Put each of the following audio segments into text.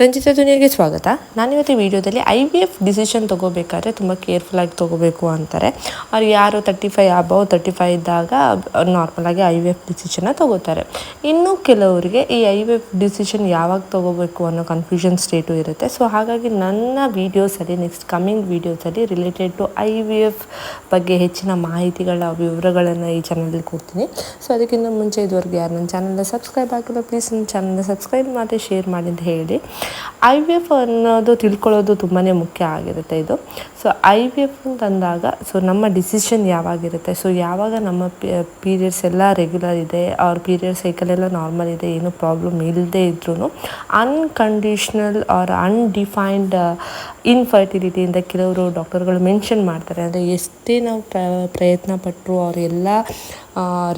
ರಂಜಿತಾ ದುನಿಯಾಗೆ ಸ್ವಾಗತ. ನಾನಿವತ್ತು ಈ ವಿಡಿಯೋದಲ್ಲಿ ಐ ವಿ ಎಫ್ ಡಿಸಿಷನ್ ತೊಗೋಬೇಕಾದ್ರೆ ತುಂಬ ಕೇರ್ಫುಲ್ಲಾಗಿ ತೊಗೋಬೇಕು ಅಂತಾರೆ. ಅವ್ರು ಯಾರು thirty five above thirty five ಇದ್ದಾಗ ನಾರ್ಮಲಾಗಿ ಐ ವಿ ಎಫ್ ಡಿಸಿಷನ್ನ ತೊಗೋತಾರೆ. ಇನ್ನು ಕೆಲವರಿಗೆ ಈ ಐ ವಿ ಎಫ್ ಡಿಸಿಷನ್ ಯಾವಾಗ ತೊಗೋಬೇಕು ಅನ್ನೋ ಕನ್ಫ್ಯೂಷನ್ ಸ್ಟೇಟು ಇರುತ್ತೆ. ಸೊ ಹಾಗಾಗಿ ನನ್ನ ವೀಡಿಯೋಸಲ್ಲಿ next coming ವೀಡಿಯೋಸಲ್ಲಿ related to I V F ಬಗ್ಗೆ ಹೆಚ್ಚಿನ ಮಾಹಿತಿಗಳ, ವಿವರಗಳನ್ನು ಈ ಚಾನಲಲ್ಲಿ ಕೊಡ್ತೀನಿ. ಸೊ ಅದಕ್ಕಿಂತ ಮುಂಚೆ ಇದುವರೆಗೆ ಯಾರು ನನ್ನ ಚಾನಲ್ನ ಸಬ್ಸ್ಕ್ರೈಬ್ ಆಗಿಲ್ಲ ಪ್ಲೀಸ್ ನನ್ನ ಚಾನಲ್ನ ಸಬ್ಸ್ಕ್ರೈಬ್ ಮಾಡಿ ಶೇರ್ ಮಾಡಿ ಅಂತ ಹೇಳಿ. ಐ ವಿ ಎಫ್ ಅನ್ನೋದು ತಿಳ್ಕೊಳ್ಳೋದು ತುಂಬಾ ಮುಖ್ಯ ಆಗಿರುತ್ತೆ ಇದು. ಸೊ ಐ ವಿ ಎಫ್ ಅಂತಂದಾಗ ಸೊ ನಮ್ಮ ಡಿಸಿಷನ್ ಯಾವಾಗಿರುತ್ತೆ? ಸೊ ಯಾವಾಗ ನಮ್ಮ ಪೀರಿಯಡ್ಸ್ ಎಲ್ಲ ರೆಗ್ಯುಲರ್ ಇದೆ ಅವ್ರ ಪೀರಿಯಡ್ ಸೈಕಲ್ ಎಲ್ಲ ನಾರ್ಮಲ್ ಇದೆ, ಏನೂ ಪ್ರಾಬ್ಲಮ್ ಇಲ್ಲದೆ ಇದ್ರೂ ಅನ್ಕಂಡೀಷ್ನಲ್ ಆರ್ ಅನ್ಡಿಫೈನ್ಡ್ ಇನ್ಫರ್ಟಿಲಿಟಿಯಿಂದ ಕೆಲವರು ಡಾಕ್ಟರ್ಗಳು ಮೆನ್ಷನ್ ಮಾಡ್ತಾರೆ. ಅಂದರೆ ಎಷ್ಟೇ ನಾವು ಪ್ರಯತ್ನ ಪಟ್ಟರು ಅವರೆಲ್ಲ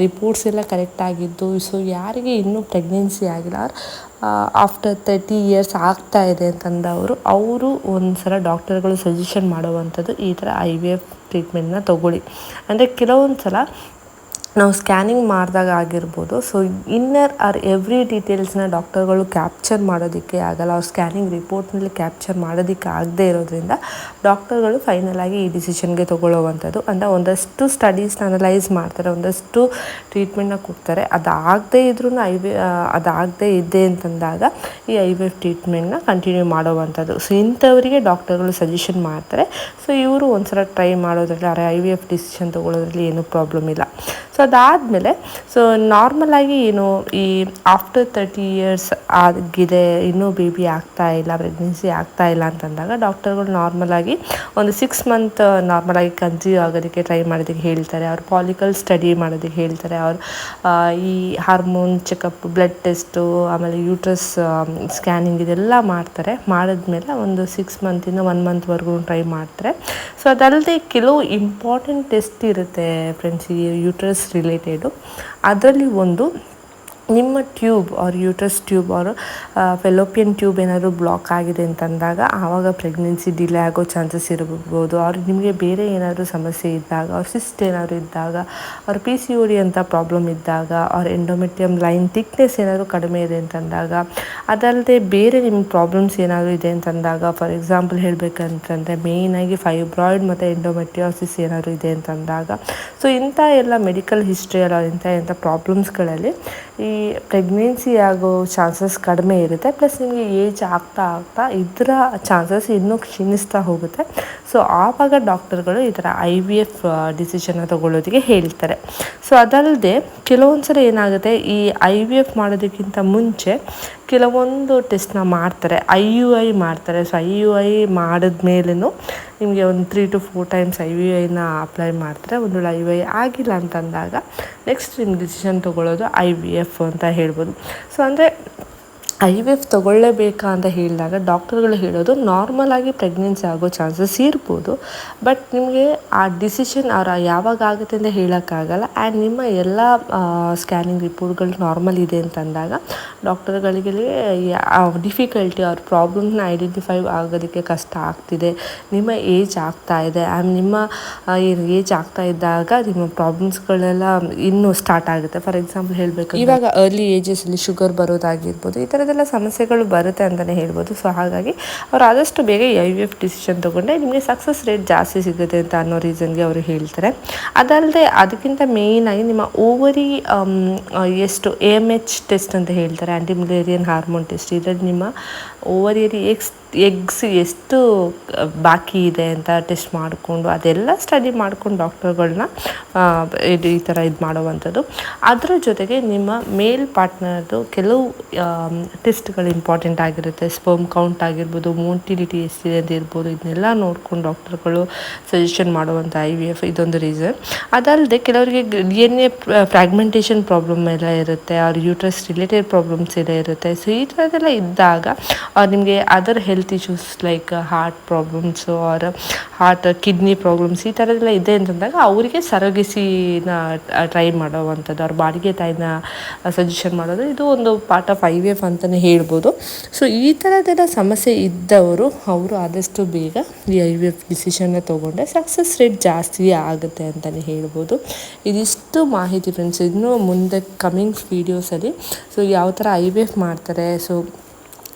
ರಿಪೋರ್ಟ್ಸ್ ಎಲ್ಲ ಕರೆಕ್ಟಾಗಿದ್ದು ಸೊ ಯಾರಿಗೆ ಇನ್ನೂ ಪ್ರೆಗ್ನೆನ್ಸಿ ಆಗಿಲ್ಲ. ಆಫ್ಟರ್ ತರ್ಟಿ ಇಯರ್ಸ್ ಆಗ್ತಾ ಇದೆ ಅಂತಂದವರು ಅವರು ಒಂದು ಸಲ ಡಾಕ್ಟರ್ಗಳು ಸಜೆಷನ್ ಮಾಡುವಂಥದ್ದು ಈ ಥರ ಐ ವಿ ಎಫ್ ಟ್ರೀಟ್ಮೆಂಟ್ನ ತೊಗೊಳ್ಳಿ. ಅಂದರೆ ಕೆಲವೊಂದು ಸಲ ನಾವು ಸ್ಕ್ಯಾನಿಂಗ್ ಮಾಡಿದಾಗ ಆಗಿರ್ಬೋದು. ಸೊ ಇನ್ನರ್ ಆರ್ ಎವ್ರಿ ಡೀಟೇಲ್ಸ್ನ ಡಾಕ್ಟರ್ಗಳು ಕ್ಯಾಪ್ಚರ್ ಮಾಡೋದಕ್ಕೆ ಆಗಲ್ಲ. ಅವ್ರ ಸ್ಕ್ಯಾನಿಂಗ್ ರಿಪೋರ್ಟ್ನಲ್ಲಿ ಕ್ಯಾಪ್ಚರ್ ಮಾಡೋದಕ್ಕೆ ಆಗದೆ ಇರೋದ್ರಿಂದ ಡಾಕ್ಟರ್ಗಳು ಫೈನಲ್ ಆಗಿ ಈ ಡಿಸಿಷನ್ಗೆ ತೊಗೊಳ್ಳೋವಂಥದ್ದು. ಅಂದರೆ ಒಂದಷ್ಟು ಸ್ಟಡೀಸ್ನ ಅನಲೈಸ್ ಮಾಡ್ತಾರೆ, ಒಂದಷ್ಟು ಟ್ರೀಟ್ಮೆಂಟ್ನ ಕೊಡ್ತಾರೆ. ಅದಾಗದೇ ಇದ್ರೂ ಐ ವಿ ಅದಾಗದೇ ಇದೆ ಅಂತಂದಾಗ ಈ ಐ ವಿ ಎಫ್ ಟ್ರೀಟ್ಮೆಂಟ್ನ ಕಂಟಿನ್ಯೂ ಮಾಡೋವಂಥದ್ದು. ಸೊ ಇಂಥವರಿಗೆ ಡಾಕ್ಟರ್ಗಳು ಸಜೆಷನ್ ಮಾಡ್ತಾರೆ. ಸೊ ಇವರು ಒಂದ್ಸಲ ಟ್ರೈ ಮಾಡೋದ್ರಲ್ಲಿ, ಅರೆ ಐ ವಿ ಎಫ್ ಡಿಸಿಷನ್ ತೊಗೊಳ್ಳೋದ್ರಲ್ಲಿ ಏನೂ ಪ್ರಾಬ್ಲಮ್ ಇಲ್ಲ. ಸೊ ಅದಾದಮೇಲೆ ಸೊ ನಾರ್ಮಲಾಗಿ ಏನು ಈ ಆಫ್ಟರ್ ತರ್ಟಿ ಇಯರ್ಸ್ ಆಗಿದೆ, ಇನ್ನೂ ಬೇಬಿ ಆಗ್ತಾ ಇಲ್ಲ ಪ್ರೆಗ್ನೆನ್ಸಿ ಆಗ್ತಾ ಇಲ್ಲ ಅಂತಂದಾಗ ಡಾಕ್ಟರ್ಗಳು ನಾರ್ಮಲಾಗಿ ಒಂದು ಸಿಕ್ಸ್ ಮಂತ್ ನಾರ್ಮಲಾಗಿ ಕನ್ಸೀವ್ ಆಗೋದಕ್ಕೆ ಟ್ರೈ ಮಾಡೋದಕ್ಕೆ ಹೇಳ್ತಾರೆ. ಅವ್ರು ಪಾಲಿಕಲ್ ಸ್ಟಡಿ ಮಾಡೋದಕ್ಕೆ ಹೇಳ್ತಾರೆ. ಅವ್ರು ಈ ಹಾರ್ಮೋನ್ ಚೆಕಪ್ ಬ್ಲಡ್ ಟೆಸ್ಟು ಆಮೇಲೆ ಯೂಟ್ರಸ್ ಸ್ಕ್ಯಾನಿಂಗ್ ಇದೆಲ್ಲ ಮಾಡ್ತಾರೆ. ಮಾಡಿದ್ಮೇಲೆ ಒಂದು ಸಿಕ್ಸ್ ಮಂತಿಂದ ಒನ್ ಮಂತ್ವರೆಗೂ ಟ್ರೈ ಮಾಡ್ತಾರೆ. ಸೊ ಅದಲ್ಲದೆ ಕೆಲವು ಇಂಪಾರ್ಟೆಂಟ್ ಟೆಸ್ಟ್ ಇರುತ್ತೆ ಫ್ರೆಂಡ್ಸ್ ಈ ಯೂಟ್ರಸ್ ರಿಲೇಟೆಡು ಅದರಲ್ಲಿ ಒಂದು ನಿಮ್ಮ tube or uterus tube or fallopian tube ಏನಾದರೂ ಬ್ಲಾಕ್ ಆಗಿದೆ ಅಂತಂದಾಗ ಆವಾಗ ಪ್ರೆಗ್ನೆನ್ಸಿ ಡಿಲೇ ಆಗೋ ಚಾನ್ಸಸ್ ಇರ್ಬೋದು ಅವ್ರ ನಿಮಗೆ ಬೇರೆ ಏನಾದರೂ ಸಮಸ್ಯೆ ಇದ್ದಾಗ ಅವ್ರ ಸಿಸ್ಟ್ ಏನಾದರೂ ಇದ್ದಾಗ ಅವ್ರ ಪಿ ಸಿ ಒ ಡಿ ಅಂತ ಪ್ರಾಬ್ಲಮ್ ಇದ್ದಾಗ ಅವ್ರ ಎಂಡೋಮೆಟ್ರಿಯಮ್ ಲೈನ್ ಥಿಕ್ನೆಸ್ ಏನಾದರೂ ಕಡಿಮೆ ಇದೆ ಅಂತಂದಾಗ ಅದಲ್ಲದೆ ಬೇರೆ ನಿಮ್ಮ ಪ್ರಾಬ್ಲಮ್ಸ್ ಏನಾದರೂ ಇದೆ ಅಂತಂದಾಗ ಫಾರ್ ಎಕ್ಸಾಂಪಲ್ ಹೇಳಬೇಕಂತಂದರೆ ಮೇಯ್ನಾಗಿ ಫೈಬ್ರಾಯ್ಡ್ ಮತ್ತು ಎಂಡೋಮೆಟ್ರಿಯಾಸಿಸ್ ಏನಾದರೂ ಇದೆ ಅಂತಂದಾಗ. ಸೊ ಇಂಥ ಎಲ್ಲ ಮೆಡಿಕಲ್ ಹಿಸ್ಟ್ರಿಯಲ್ಲ ಇಂಥ ಇಂಥ ಪ್ರಾಬ್ಲಮ್ಸ್ಗಳಲ್ಲಿ ಈ ಪ್ರೆಗ್ನೆನ್ಸಿ ಆಗೋ ಚಾನ್ಸಸ್ ಕಡಿಮೆ ಇರುತ್ತೆ. ಪ್ಲಸ್ ನಿಮಗೆ ಏಜ್ ಆಗ್ತಾ ಆಗ್ತಾ ಇದರ ಚಾನ್ಸಸ್ ಇನ್ನೂ ಕ್ಷೀಣಿಸ್ತಾ ಹೋಗುತ್ತೆ. ಸೊ ಆವಾಗ ಡಾಕ್ಟರ್ಗಳು ಈ ಥರ ಐ ವಿ ಎಫ್ ಡಿಸಿಷನ್ನ ತೊಗೊಳ್ಳೋದಕ್ಕೆ ಹೇಳ್ತಾರೆ. ಸೊ ಅದಲ್ಲದೆ ಕೆಲವೊಂದು ಸಲ ಏನಾಗುತ್ತೆ, ಈ ಐ ವಿ ಎಫ್ ಮಾಡೋದಕ್ಕಿಂತ ಮುಂಚೆ ಕೆಲವೊಂದು ಟೆಸ್ಟ್ನ ಮಾಡ್ತಾರೆ ಐ ಯು ಐ ಮಾಡ್ತಾರೆ. ಸೊ ಐ ಯು ಐ ಮಾಡಿದ್ಮೇಲೂ ನಿಮಗೆ ಒಂದು three to four times I U ಐನ ಅಪ್ಲೈ ಮಾಡ್ತಾರೆ. ಒಂದು ಐ ಯು ಐ ಆಗಿಲ್ಲ ಅಂತಂದಾಗ ನೆಕ್ಸ್ಟ್ ನಿಮ್ಮ ಡಿಸಿಷನ್ ತೊಗೊಳ್ಳೋದು ಐ ವಿ ಎಫ್ ಅಂತ ಹೇಳ್ಬೋದು. ಸೊ ಅಂದರೆ ಐ ವಿ ಎಫ್ ತೊಗೊಳ್ಳೇಬೇಕಾ ಅಂತ ಹೇಳಿದಾಗ ಡಾಕ್ಟರ್ಗಳು ಹೇಳೋದು ನಾರ್ಮಲ್ ಆಗಿ ಪ್ರೆಗ್ನೆನ್ಸಿ ಆಗೋ ಚಾನ್ಸಸ್ ಇರ್ಬೋದು, ಬಟ್ ನಿಮಗೆ ಆ ಡಿಸಿಷನ್ ಅವ್ರ ಯಾವಾಗ ಆಗುತ್ತೆ ಅಂತ ಹೇಳೋಕ್ಕಾಗಲ್ಲ. ಆ್ಯಂಡ್ ನಿಮ್ಮ ಎಲ್ಲ ಸ್ಕ್ಯಾನಿಂಗ್ ರಿಪೋರ್ಟ್ಗಳು ನಾರ್ಮಲ್ ಇದೆ ಅಂತಂದಾಗ ಡಾಕ್ಟರ್ಗಳಿಗೆ ಡಿಫಿಕಲ್ಟಿ ಅವ್ರ ಪ್ರಾಬ್ಲಮ್ನ ಐಡೆಂಟಿಫೈ ಆಗೋದಕ್ಕೆ ಕಷ್ಟ ಆಗ್ತಿದೆ. ನಿಮ್ಮ ಏಜ್ ಆಗ್ತಾ ಇದೆ. ಆ್ಯಂಡ್ ನಿಮ್ಮ ಏನು ಏಜ್ ಆಗ್ತಾ ಇದ್ದಾಗ ನಿಮ್ಮ ಪ್ರಾಬ್ಲಮ್ಸ್ಗಳೆಲ್ಲ ಇನ್ನೂ ಸ್ಟಾರ್ಟ್ ಆಗುತ್ತೆ. ಫಾರ್ ಎಕ್ಸಾಂಪಲ್ ಹೇಳಬೇಕು ಇವಾಗ ಅರ್ಲಿ ಏಜಸಲ್ಲಿ ಶುಗರ್ ಬರೋದಾಗಿರ್ಬೋದು, ಈ ಥರದ್ದೆಲ್ಲ ಸಮಸ್ಯೆಗಳು ಬರುತ್ತೆ ಅಂತಲೇ ಹೇಳ್ಬೋದು. ಸೊ ಹಾಗಾಗಿ ಅವ್ರು ಆದಷ್ಟು ಬೇಗ ಐ ವಿ ಎಫ್ ಡಿಸಿಷನ್ ತೊಗೊಂಡೆ. ನಿಮಗೆ ಸಕ್ಸಸ್ ರೇಟ್ ಜಾಸ್ತಿ ಸಿಗುತ್ತೆ ಅಂತ ಅನ್ನೋ ರೀಸನ್ಗೆ ಅವರು ಹೇಳ್ತಾರೆ. ಅದಲ್ಲದೆ ಅದಕ್ಕಿಂತ ಮೇಯ್ನಾಗಿ ನಿಮ್ಮ ಓವರಿ ಎಷ್ಟು ಎ ಎಂ ಎಚ್ ಟೆಸ್ಟ್ ಅಂತ ಹೇಳ್ತಾರೆ ಆ್ಯಂಟಿ ಮಲೇರಿಯನ್ ಹಾರ್ಮೋನ್ ಟೆಸ್ಟ್ ಇದರಲ್ಲಿ ನಿಮ್ಮ ಓವರಿಯಲ್ಲಿ ಎಕ್ಸ್ ಎಗ್ಸ್ ಎಷ್ಟು ಬಾಕಿ ಇದೆ ಅಂತ ಟೆಸ್ಟ್ ಮಾಡಿಕೊಂಡು, ಅದೆಲ್ಲ ಸ್ಟಡಿ ಮಾಡ್ಕೊಂಡು ಡಾಕ್ಟರ್ಗಳನ್ನ ಇದು ಈ ಥರ ಇದು ಮಾಡುವಂಥದ್ದು. ಅದರ ಜೊತೆಗೆ ನಿಮ್ಮ ಮೇಲ್ ಪಾರ್ಟ್ನರ್ದು ಕೆಲವು ಟೆಸ್ಟ್ಗಳು ಇಂಪಾರ್ಟೆಂಟ್ ಆಗಿರುತ್ತೆ. ಸ್ಪರ್ಮ್ ಕೌಂಟ್ ಆಗಿರ್ಬೋದು ಮೋಟಿಲಿಟಿ ಎಷ್ಟಿದೆ ಅಂತ ಇರ್ಬೋದು ಇದನ್ನೆಲ್ಲ ನೋಡ್ಕೊಂಡು ಡಾಕ್ಟರ್ಗಳು ಸಜೆಷನ್ ಮಾಡುವಂಥ ಐ ವಿ ಎಫ್ ಇದೊಂದು ರೀಸನ್ ಅದಲ್ಲದೆ ಕೆಲವರಿಗೆ D N A fragmentation problem ಎಲ್ಲ ಇರುತ್ತೆ ಅವ್ರ ಯೂಟ್ರಸ್ ರಿಲೇಟೆಡ್ ಪ್ರಾಬ್ಲಮ್ಸ್ ಎಲ್ಲ ಇರುತ್ತೆ. ಸೊ ಈ ಥರದ್ದೆಲ್ಲ ಇದ್ದಾಗ ನಿಮಗೆ other health issues like heart problems or heart kidney problems ಈ ಥರದ್ದೆಲ್ಲ ಇದೆ ಅಂತಂದಾಗ ಅವರಿಗೆ ಸರಗಿಸಿನ ಟ್ರೈ ಮಾಡೋವಂಥದ್ದು ಅವ್ರ ಬಾಡಿಗೆ ತಾಯಿನ ಸಜೆಷನ್ ಮಾಡೋದು. ಇದು ಒಂದು part of I V F ಅಂತಲೇ ಹೇಳ್ಬೋದು. ಸೊ ಈ ಥರದ್ದೆಲ್ಲ ಸಮಸ್ಯೆ ಇದ್ದವರು ಅವರು ಆದಷ್ಟು ಬೇಗ ಈ ಐ ವಿ ಎಫ್ ಡಿಸಿಷನ್ನ ತೊಗೊಂಡ್ರೆ ಸಕ್ಸಸ್ ರೇಟ್ ಜಾಸ್ತಿ ಆಗುತ್ತೆ ಅಂತಲೇ ಹೇಳ್ಬೋದು. ಇದಿಷ್ಟು ಮಾಹಿತಿ ಫ್ರೆಂಡ್ಸ್ ಇನ್ನೂ ಮುಂದೆ ಕಮಿಂಗ್ ವೀಡಿಯೋಸಲ್ಲಿ ಸೊ ಯಾವ ಥರ ಐ ವಿ ಎಫ್ ಮಾಡ್ತಾರೆ ಸೊ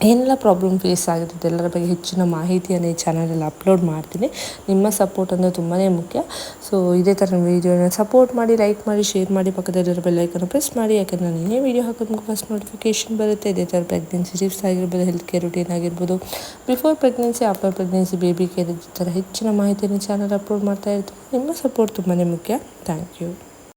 ಏನೆಲ್ಲ ಪ್ರಾಬ್ಲಮ್ ಫೇಸ್ ಆಗಿರುತ್ತೆ ಎಲ್ಲರ ಬಗ್ಗೆ ಹೆಚ್ಚಿನ ಮಾಹಿತಿಯನ್ನು ಈ ಚಾನಲಲ್ಲಿ ಅಪ್ಲೋಡ್ ಮಾಡ್ತೀನಿ. ನಿಮ್ಮ ಸಪೋರ್ಟ್ ಅಂದರೆ ತುಂಬಾ ಮುಖ್ಯ. ಸೊ ಇದೇ ಥರ ವೀಡಿಯೋನ ಸಪೋರ್ಟ್ ಮಾಡಿ ಲೈಕ್ ಮಾಡಿ ಶೇರ್ ಮಾಡಿ, ಪಕ್ಕದಲ್ಲಿರೋ ಬೆಲ್ಲೈಕನ್ನು ಪ್ರೆಸ್ ಮಾಡಿ. ಯಾಕಂದರೆ ನಾನು ಏನೇ ವೀಡಿಯೋ ಹಾಕೋದು ಫಸ್ಟ್ ನೋಟಿಫಿಕೇಷನ್ ಬರುತ್ತೆ. ಇದೇ ಥರ ಪ್ರೆಗ್ನೆನ್ಸಿ ಟಿಪ್ಸ್ ಆಗಿರ್ಬೋದು ಹೆಲ್ತ್ ಕೇರ್ ರುಟೀನ್ ಆಗಿರ್ಬೋದು. Before pregnancy after pregnancy baby care ಈ ಥರ ಹೆಚ್ಚಿನ ಮಾಹಿತಿಯನ್ನು ಚಾನಲ್ ಅಪ್ಲೋಡ್ ಮಾಡ್ತಾ ಇರ್ತೀನಿ. ನಿಮ್ಮ ಸಪೋರ್ಟ್ ತುಂಬಾ ಮುಖ್ಯ. Thank you